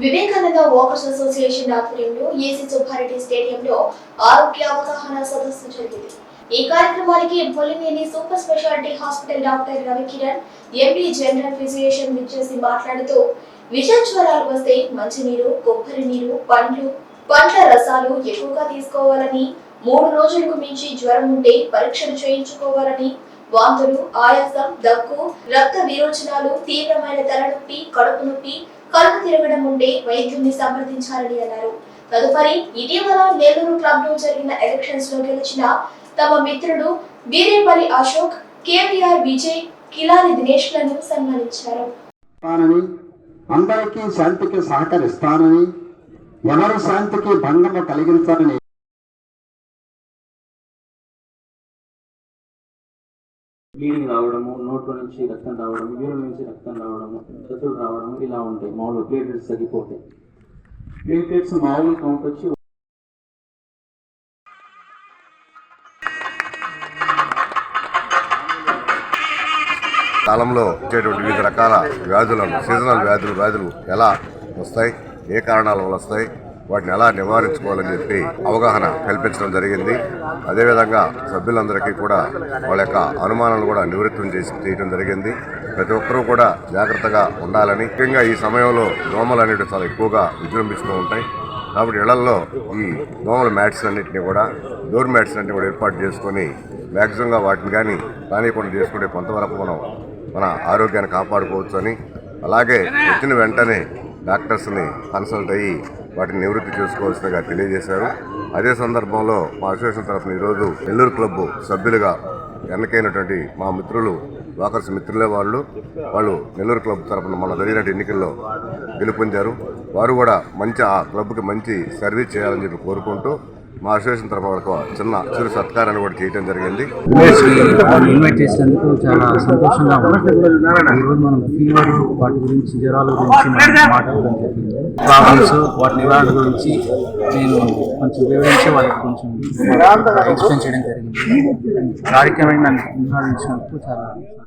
Vivekananda walkers association ఆధ్వర్యంలో AC Subbareddy స్టేడియంలో ఆరోగ్య అవగాహన సదస్సు జరిగింది. ఈ కార్యక్రమానికి Bollineni super speciality hospital doctor Ravikiran MD general physician విచ్చేసి మాట్లాడుతూ విష జ్వరాలు వస్తే మంచినీరు కొబ్బరి నీరు పండ్లు పండ్ల రసాలు ఎక్కువగా తీసుకోవాలని మూడు రోజులకు మించి జ్వరం ఉంటే పరీక్షలు చేయించుకోవాలని వాంతులు ఆయాసం దగ్గు రక్త విరోచనాలు తీవ్రమైన తలనొప్పి కడుపు నొప్పి కళ్ళు తిరగడం ఉంటే వైద్యుల్ని సంప్రదించాలని అన్నారు. తదుపరి ఇటీవల నెల్లూరు క్లబ్లో జరిగిన ఎలక్షన్స్లో గెలిచిన తమ మిత్రుడు బీరేపల్లి అశోక్ కేవీఆర్ విజయ్ కిలారి దినేష్లను సన్మానించారు. అందరికీ శాంతికి సహకరిస్తానని ఎవరు శాంతికి భంగము కలిగించాలని బ్లీడింగ్ రావడము నోట్లో నుంచి రక్తం రావడము యూరిన్ నుంచి రక్తం రావడము దశలు రావడము ఇలా ఉంటాయి. మామూలుగా ప్లేటెట్స్ తగ్గిపోతాయి ప్లేటెట్స్ మామూలు కౌంట్ వచ్చి కాలంలో వచ్చేటువంటి వివిధ రకాల వ్యాధులను సీజనల్ వ్యాధులు వ్యాధులు ఎలా వస్తాయి ఏ కారణాల వల్ల వస్తాయి వాటిని ఎలా నివారించుకోవాలని చెప్పి అవగాహన కల్పించడం జరిగింది. అదేవిధంగా సభ్యులందరికీ కూడా వాళ్ళ యొక్క అనుమానాలు కూడా నివృత్తం చేసి చేయడం జరిగింది. ప్రతి ఒక్కరూ కూడా జాగ్రత్తగా ఉండాలని. ముఖ్యంగా ఈ సమయంలో దోమలు అనేవి చాలా ఎక్కువగా విజృంభిస్తూ ఉంటాయి. కాబట్టి ఇళ్ళలో ఈ దోమల మ్యాట్స్ అన్నింటినీ కూడా డోర్ మ్యాట్స్ అన్నింటినీ కూడా ఏర్పాటు చేసుకొని మ్యాక్సిమంగా వాటిని కానీ రానియకుండా చేసుకుంటే కొంతవరకు మనం మన ఆరోగ్యాన్ని కాపాడుకోవచ్చు అని. అలాగే వచ్చిన వెంటనే డాక్టర్స్ని కన్సల్ట్ అయ్యి వాటిని నివృత్తి చేసుకోవాల్సిందిగా తెలియజేశారు. అదే సందర్భంలో మా అసోసియేషన్ తరఫున ఈరోజు నెల్లూరు క్లబ్ సభ్యులుగా ఎన్నికైనటువంటి మా మిత్రులు వాకర్స్ మిత్రులే వాళ్ళు. వాళ్ళు నెల్లూరు క్లబ్ తరఫున మన జరిగినటువంటి ఎన్నికల్లో గెలుపొందారు. వారు కూడా మంచి ఆ క్లబ్కి మంచి సర్వీస్ చేయాలని చెప్పి కోరుకుంటూ మా అసోసియేషన్ తరఫు వాళ్ళకు చిన్న చిరు సత్కారాన్ని కూడా చేయడం జరిగింది. ఇన్వైట్ చేసినందుకు చాలా సంతోషంగా ఉంది. ఈరోజు మనం ఫీవర్ వాటి గురించి జ్వరాల గురించి మాట్లాడడం జరిగింది. ప్రాబ్లమ్స్ వాటి నివారణ గురించి నేను కొంచెం వివరించి వాళ్ళకి కొంచెం ఎక్స్ప్లెయిన్ చేయడం జరిగింది. కార్యక్రమాన్ని నన్ను నివారించినందుకు చాలా